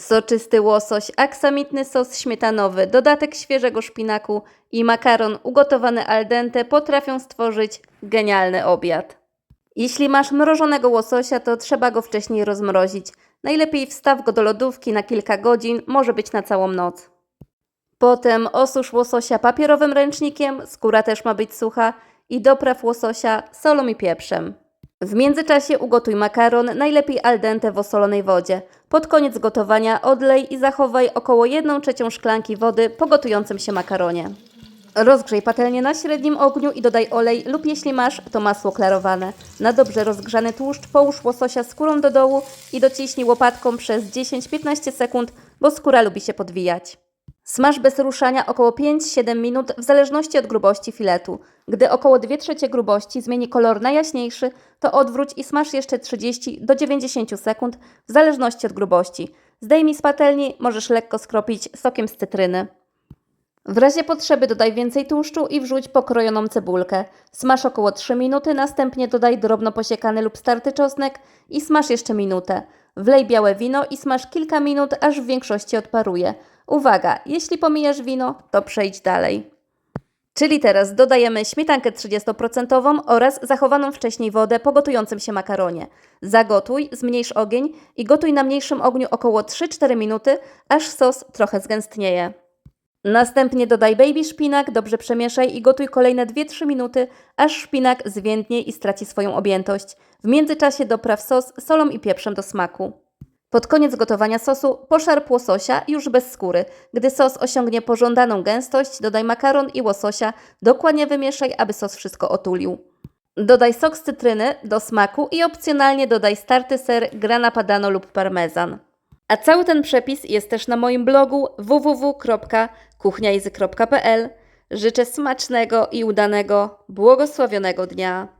Soczysty łosoś, aksamitny sos śmietanowy, dodatek świeżego szpinaku i makaron ugotowany al dente potrafią stworzyć genialny obiad. Jeśli masz mrożonego łososia, to trzeba go wcześniej rozmrozić. Najlepiej wstaw go do lodówki na kilka godzin, może być na całą noc. Potem osusz łososia papierowym ręcznikiem, skóra też ma być sucha i dopraw łososia solą i pieprzem. W międzyczasie ugotuj makaron, najlepiej al dente w osolonej wodzie. Pod koniec gotowania odlej i zachowaj około 1 trzecią szklanki wody po gotującym się makaronie. Rozgrzej patelnię na średnim ogniu i dodaj olej lub jeśli masz, to masło klarowane. Na dobrze rozgrzany tłuszcz połóż łososia skórą do dołu i dociśnij łopatką przez 10-15 sekund, bo skóra lubi się podwijać. Smaż bez ruszania około 5-7 minut w zależności od grubości filetu. Gdy około 2 trzecie grubości zmieni kolor na jaśniejszy, to odwróć i smaż jeszcze 30 do 90 sekund w zależności od grubości. Zdejmij z patelni, możesz lekko skropić sokiem z cytryny. W razie potrzeby dodaj więcej tłuszczu i wrzuć pokrojoną cebulkę. Smaż około 3 minuty, następnie dodaj drobno posiekany lub starty czosnek i smaż jeszcze minutę. Wlej białe wino i smaż kilka minut, aż w większości odparuje. Uwaga, jeśli pomijasz wino, to przejdź dalej. Czyli teraz dodajemy śmietankę 30% oraz zachowaną wcześniej wodę po gotującym się makaronie. Zagotuj, zmniejsz ogień i gotuj na mniejszym ogniu około 3-4 minuty, aż sos trochę zgęstnieje. Następnie dodaj baby szpinak, dobrze przemieszaj i gotuj kolejne 2-3 minuty, aż szpinak zwiędnie i straci swoją objętość. W międzyczasie dopraw sos solą i pieprzem do smaku. Pod koniec gotowania sosu poszarp łososia już bez skóry. Gdy sos osiągnie pożądaną gęstość, dodaj makaron i łososia, dokładnie wymieszaj, aby sos wszystko otulił. Dodaj sok z cytryny do smaku i opcjonalnie dodaj starty ser, grana padano lub parmezan. A cały ten przepis jest też na moim blogu www.kuchniajzy.pl. Życzę smacznego i udanego, błogosławionego dnia.